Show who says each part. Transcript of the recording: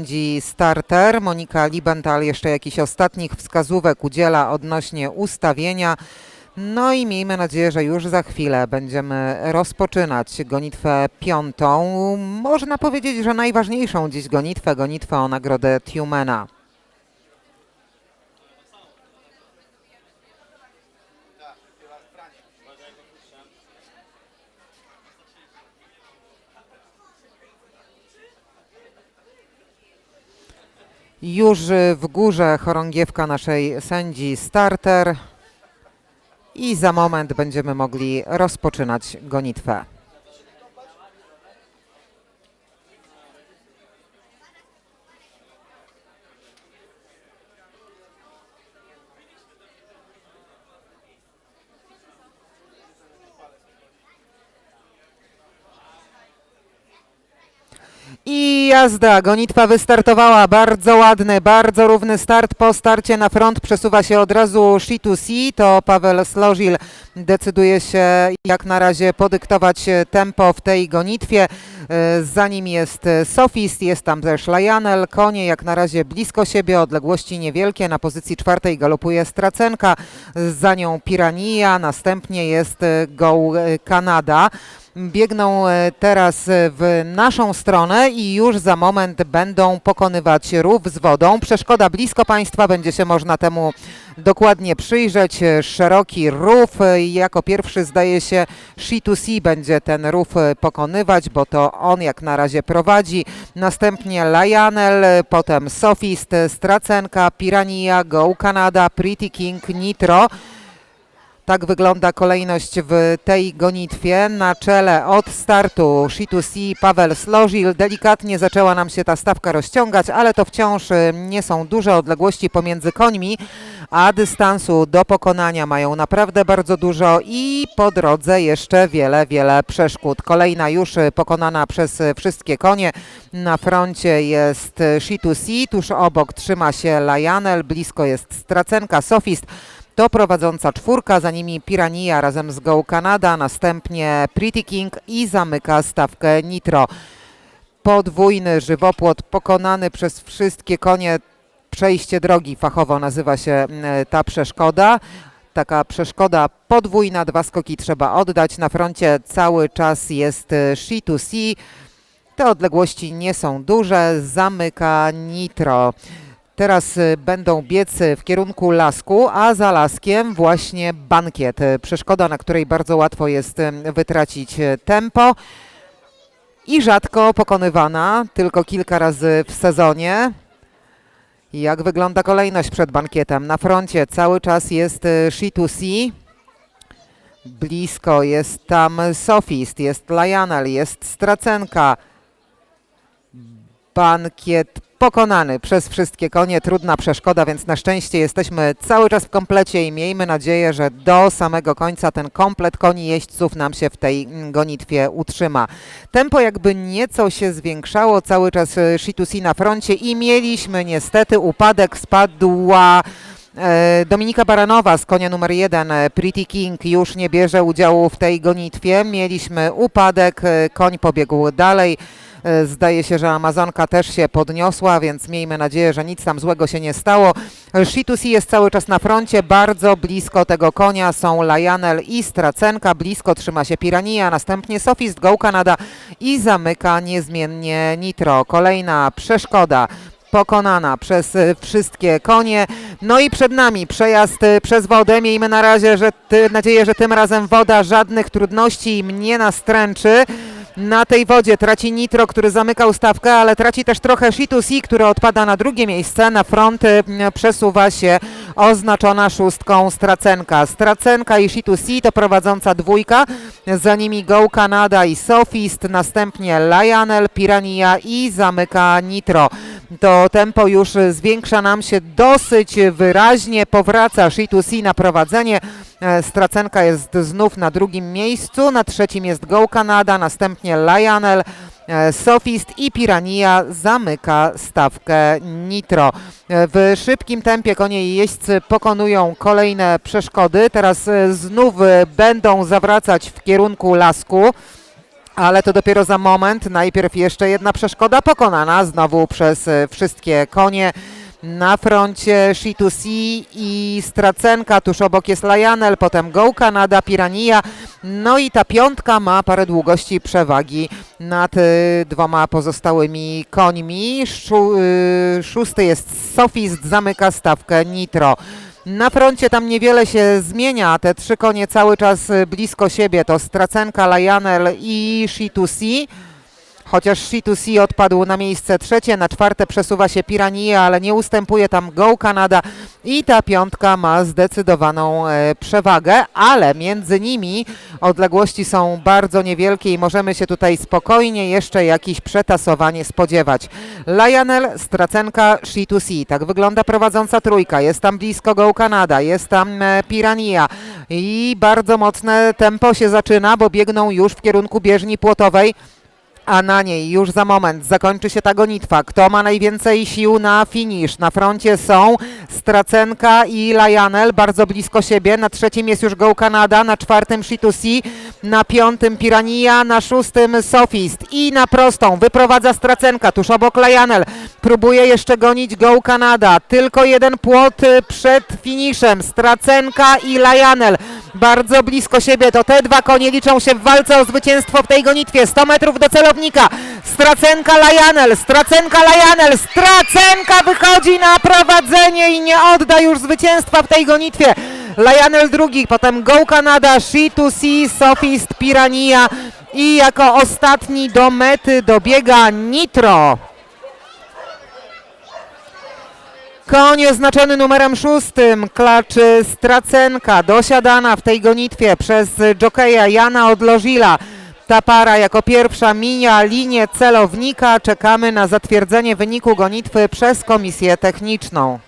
Speaker 1: Sędzi starter. Monika Libenthal jeszcze jakichś ostatnich wskazówek udziela odnośnie ustawienia. No i miejmy nadzieję, że już za chwilę będziemy rozpoczynać gonitwę piątą. Można powiedzieć, że najważniejszą dziś gonitwę, gonitwę o nagrodę Tumena. Już w górze chorągiewka naszej sędzi starter i za moment będziemy mogli rozpoczynać gonitwę. I jazda, gonitwa wystartowała, bardzo ładny, bardzo równy start. Po starcie na front przesuwa się od razu C2C, to Paweł Slożil decyduje się jak na razie podyktować tempo w tej gonitwie. E, Za nim jest Sofist, jest tam też Lajanel, konie jak na razie blisko siebie, odległości niewielkie. Na pozycji czwartej galopuje Stracenka, za nią Pirania, następnie jest Go Kanada biegną e, teraz e, w naszą stronę i już za moment będą pokonywać rów z wodą. Przeszkoda blisko Państwa, będzie się można temu dokładnie przyjrzeć. E, Szeroki rów, jako pierwszy zdaje się C2C będzie ten rów pokonywać, bo to on jak na razie prowadzi. Następnie Lajanel, e, potem Sofist, Stracenka, Pirania, Go Canada, Pretty King, Nitro. Tak wygląda kolejność w tej gonitwie. Na czele od startu C2C Paweł Slożil. Delikatnie zaczęła nam się ta stawka rozciągać, ale to wciąż y, nie są duże odległości pomiędzy końmi, a dystansu do pokonania mają naprawdę bardzo dużo i po drodze jeszcze wiele, wiele przeszkód. Kolejna już y, pokonana przez y, wszystkie konie. Na froncie jest y, C2C, tuż obok trzyma się Lajanel, blisko jest Stracenka, Sofist. To prowadząca czwórka, za nimi Pirania razem z Go Canada, następnie Pretty King i zamyka stawkę Nitro. Podwójny żywopłot pokonany przez wszystkie konie. Przejście drogi fachowo nazywa się ta przeszkoda. Taka przeszkoda podwójna, dwa skoki trzeba oddać. Na froncie cały czas jest y, C2C. Te odległości nie są duże, zamyka Nitro. Teraz y, będą biec w kierunku lasku, a za laskiem właśnie bankiet. Przeszkoda, na której bardzo łatwo jest y, wytracić y, tempo i rzadko pokonywana, tylko kilka razy w sezonie. Jak wygląda kolejność przed bankietem? Na froncie cały czas jest C2C. Blisko jest tam Sofist, jest Lajanel, jest Stracenka. Bankiet pokonany przez wszystkie konie. Trudna przeszkoda, więc na szczęście jesteśmy cały czas w komplecie i miejmy nadzieję, że do samego końca ten komplet koni jeźdźców nam się w tej gonitwie utrzyma. Tempo jakby nieco się zwiększało, cały czas y, C2C na froncie i mieliśmy niestety upadek, spadła e, Dominika Baranowa z konia numer jeden, e, Pretty King już nie bierze udziału w tej gonitwie. Mieliśmy upadek, e, koń pobiegł dalej. E, Zdaje się, że Amazonka też się podniosła, więc miejmy nadzieję, że nic tam złego się nie stało. C2C jest cały czas na froncie, bardzo blisko tego konia są Lajanel i Stracenka, blisko trzyma się Pirania, następnie Sofist Go Canada i zamyka niezmiennie Nitro. Kolejna przeszkoda pokonana przez y, wszystkie konie. No i przed nami przejazd przez wodę. Miejmy na razie że ty, nadzieję, że tym razem woda żadnych trudności im nie nastręczy. Na tej wodzie traci Nitro, który zamykał stawkę, ale traci też trochę C2C, który odpada na drugie miejsce. Na front y, przesuwa się oznaczona szóstką Stracenka. Stracenka i C2C to prowadząca dwójka. Za nimi Go Canada i Sofist, następnie Lionel, Pirania i zamyka Nitro. To tempo już zwiększa nam się dosyć wyraźnie. Powraca C2C na prowadzenie. E, Stracenka jest znów na drugim miejscu. Na trzecim jest Go Canada, następnie Lionel. e, Sofist i Pirania zamyka stawkę Nitro. E, W szybkim tempie konie i jeźdźcy pokonują kolejne przeszkody. Teraz znów będą zawracać w kierunku lasku ale to dopiero za moment. Najpierw jeszcze jedna przeszkoda pokonana znowu przez wszystkie konie. Na froncie Shitu-Si i Stracenka, tuż obok jest Lajanel, potem Go Canada, Pirania. No i ta piątka ma parę długości przewagi nad y, dwoma pozostałymi końmi. Szu, y, szósty jest Sofist, zamyka stawkę Nitro. Na froncie tam niewiele się zmienia, te trzy konie cały czas y, blisko siebie, to Stracenka, Lajanel i Shitu-Si. Chociaż C2C odpadł na miejsce trzecie, na czwarte przesuwa się Pirania, ale nie ustępuje tam Go Canada i ta piątka ma zdecydowaną e, przewagę, ale między nimi odległości są bardzo niewielkie i możemy się tutaj spokojnie jeszcze jakiś przetasowanie spodziewać. Lionel, Stracenka, C2C, tak wygląda prowadząca trójka, jest tam blisko Go Canada, jest tam e, Pirania. I bardzo mocne tempo się zaczyna, bo biegną już w kierunku bieżni płotowej a na niej już za moment zakończy się ta gonitwa. Kto ma najwięcej sił na finisz? Na froncie są Stracenka i Lajanel bardzo blisko siebie. Na trzecim jest już Go Canada, na czwartym Shitu-Si, na piątym Pirania, na szóstym Sofist i na prostą wyprowadza Stracenka tuż obok Lajanel. Próbuje jeszcze gonić Go Canada. Tylko jeden płot y, przed finiszem. Stracenka i Lajanel bardzo blisko siebie. To te dwa konie liczą się w walce o zwycięstwo w tej gonitwie. 100 metrów do celownika. Stracenka Lajanel, Stracenka Lajanel, Stracenka wychodzi na prowadzenie i nie odda już zwycięstwa w tej gonitwie. Lajanel drugi, potem Go Canada, She2C, Sofist, Pirania i jako ostatni do mety dobiega Nitro. Koń oznaczony numerem szóstym, klaczy Stracenka, dosiadana w tej gonitwie przez jokeja Jana Odlożila. Ta para jako pierwsza mija linię celownika. Czekamy na zatwierdzenie wyniku gonitwy przez komisję techniczną.